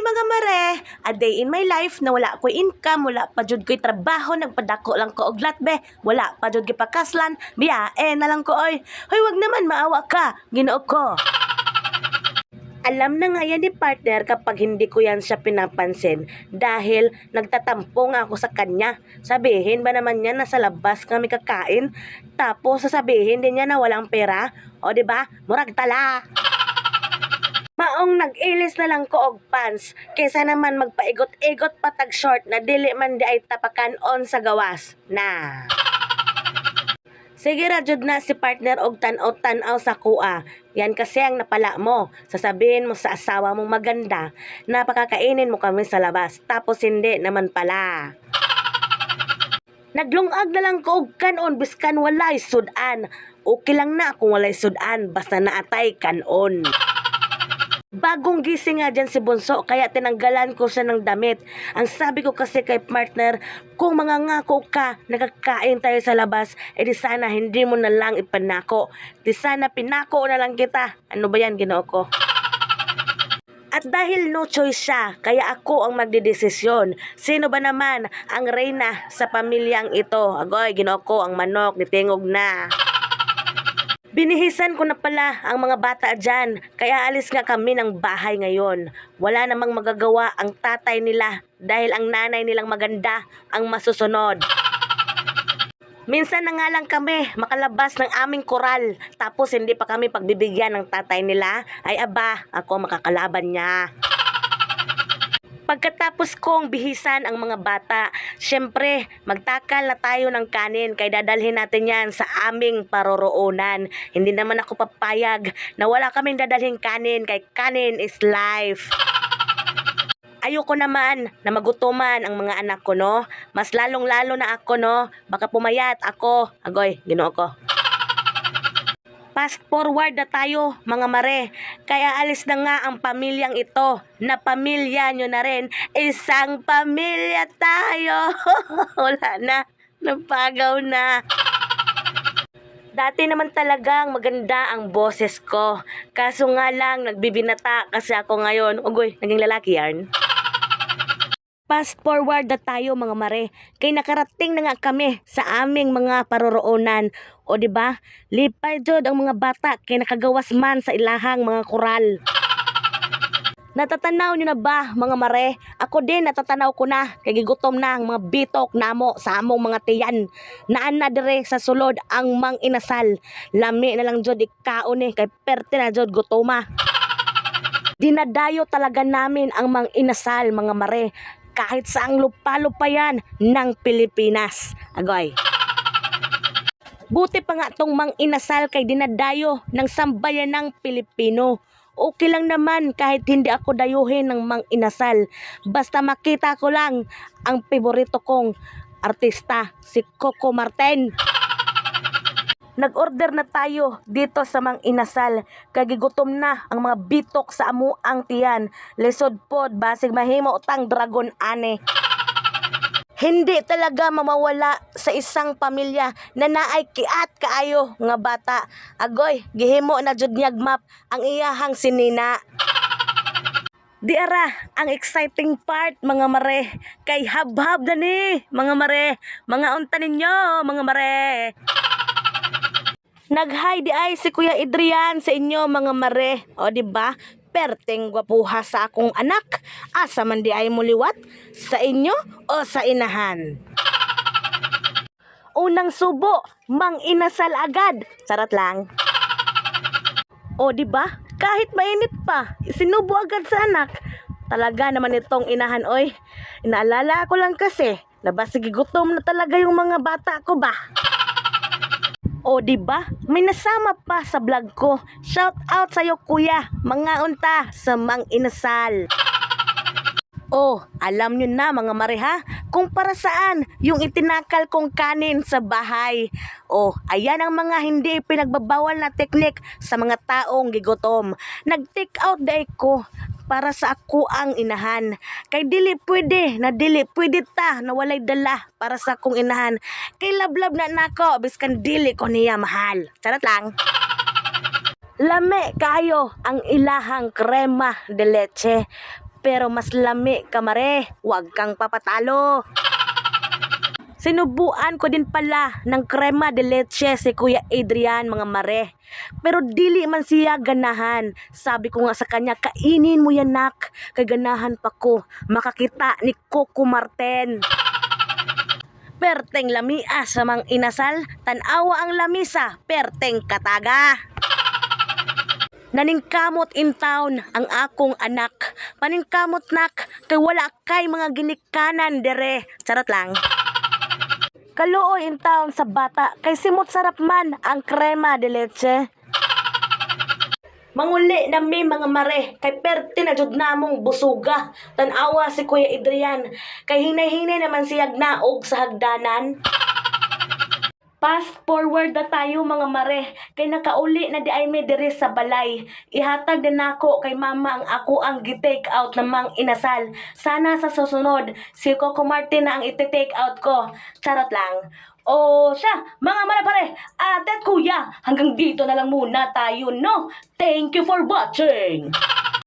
mga mare, a day in my life na wala ko income, wala pa jud ko'y trabaho, nagpadako lang ko og latbe, wala pa jud gipakaslan, biya eh na lang ko oy. Hoy wag naman maawa ka, Ginoo ko. Alam na nga yan ni partner kapag hindi ko yan siya pinapansin dahil nagtatampo nga ako sa kanya. Sabihin ba naman niya na sa labas kami kakain tapos sasabihin din niya na walang pera? O ba? Murag tala. Maong nag-ilis na lang ko og pants kaysa naman magpaigot-igot patag short na dili man di ay tapakan on sa gawas. Na. Sige ra jud na si partner og tan-aw tan-aw sa kuha. Yan kasi ang napala mo. Sasabihin mo sa asawa mong maganda na pakakainin mo kami sa labas. Tapos hindi naman pala. Naglungag na lang ko og kanon biskan walay sudan. Okay lang na kung walay sudan basta naatay kanon. Bagong gising nga dyan si Bunso, kaya tinanggalan ko siya ng damit. Ang sabi ko kasi kay partner, kung mga ngako ka, nakakain tayo sa labas, edi sana hindi mo na lang ipanako. Di sana pinako na lang kita. Ano ba yan, ginoo ko? At dahil no choice siya, kaya ako ang magdidesisyon. Sino ba naman ang reyna sa pamilyang ito? Agoy, ginoo ko, ang manok, nitingog na. Binihisan ko na pala ang mga bata dyan, kaya alis nga kami ng bahay ngayon. Wala namang magagawa ang tatay nila dahil ang nanay nilang maganda ang masusunod. Minsan na nga lang kami makalabas ng aming koral tapos hindi pa kami pagbibigyan ng tatay nila ay aba ako makakalaban niya. Pagkatapos kong bihisan ang mga bata, syempre, magtakal na tayo ng kanin kay dadalhin natin yan sa aming paroroonan. Hindi naman ako papayag na wala kaming dadalhin kanin kay kanin is life. Ayoko naman na magutuman ang mga anak ko, no? Mas lalong-lalo na ako, no? Baka pumayat ako. Agoy, ginoo ko. Fast forward na tayo, mga mare. Kaya alis na nga ang pamilyang ito. Na pamilya nyo na rin. Isang pamilya tayo. Wala na. Napagaw na. Dati naman talagang maganda ang boses ko. Kaso nga lang, nagbibinata kasi ako ngayon. Ugoy, naging lalaki yan. Fast forward na tayo mga mare. Kay nakarating na nga kami sa aming mga paroroonan. O di ba? Lipay jud ang mga bata kay nakagawas man sa ilahang mga koral. Natatanaw niyo na ba mga mare? Ako din natatanaw ko na kay gigutom na ang mga bitok namo sa among mga tiyan. Naan na dire sa sulod ang mang inasal. Lami na lang jud ikaon ni kay perte na jud gutoma. Dinadayo talaga namin ang mang inasal mga mare kahit saang lupa-lupa yan ng Pilipinas. Agoy. Buti pa nga tong mang inasal kay dinadayo ng sambayan ng Pilipino. Okay lang naman kahit hindi ako dayuhin ng mang inasal. Basta makita ko lang ang paborito kong artista, si Coco Martin. Nag-order na tayo dito sa Mang Inasal. Kagigutom na ang mga bitok sa amo ang tiyan. Lisod pod, basig mahimo tang dragon ane. Hindi talaga mamawala sa isang pamilya na naay kiat kaayo nga bata. Agoy, gihimo na jud niyag map ang iyahang sinina. Di ara, ang exciting part mga mare. Kay habhab na ni, mga mare. Mga unta ninyo, mga mare. Nag-hi di ay si Kuya Adrian sa inyo mga mare. O di ba? Perteng gwapuha sa akong anak. Asa man di ay muliwat? Sa inyo o sa inahan? Unang subo, mang inasal agad. Sarat lang. O di ba? Kahit mainit pa, sinubo agad sa anak. Talaga naman itong inahan oy. Inaalala ko lang kasi, nabasig gutom na talaga yung mga bata ko ba? O di ba? May nasama pa sa vlog ko. Shout out sa iyo kuya, mga unta sa Mang Inasal. Oh, alam nyo na mga mareha, kung para saan yung itinakal kong kanin sa bahay. Oh, ayan ang mga hindi pinagbabawal na teknik sa mga taong gigotom. Nag-take out day ko para sa ako ang inahan. Kay dili pwede, na dili pwede ta na walay dala para sa akong inahan. Kay lablab na nako, biskan dili ko niya mahal. Charot lang. Lame kayo ang ilahang krema de leche. pero mas lami ka mare. Huwag kang papatalo. Sinubuan ko din pala ng crema de leche si Kuya Adrian mga mare. Pero dili man siya ganahan. Sabi ko nga sa kanya, kainin mo yan nak. Kay ganahan pa ko makakita ni Coco Marten. Perteng lamia sa mang inasal, tanawa ang lamisa, perteng kataga. Naningkamot in town ang akong anak. Paningkamot nak, kay wala kay mga ginikanan dere. Charot lang. Kaluoy in town sa bata, kay simot sarap man ang krema de leche. Manguli na mi mga mare, kay perti na jud namong busuga. Tanawa si Kuya Adrian, kay hinay-hinay naman siyag naog sa hagdanan. Fast forward na tayo mga mare, kay nakauli na di ay may diri sa balay. Ihatag din nako kay mama ang ako ang gi-take out ng mang inasal. Sana sa susunod, si Coco Martin na ang iti-take out ko. Charot lang. O siya, mga mare pare, at kuya, hanggang dito na lang muna tayo, no? Thank you for watching!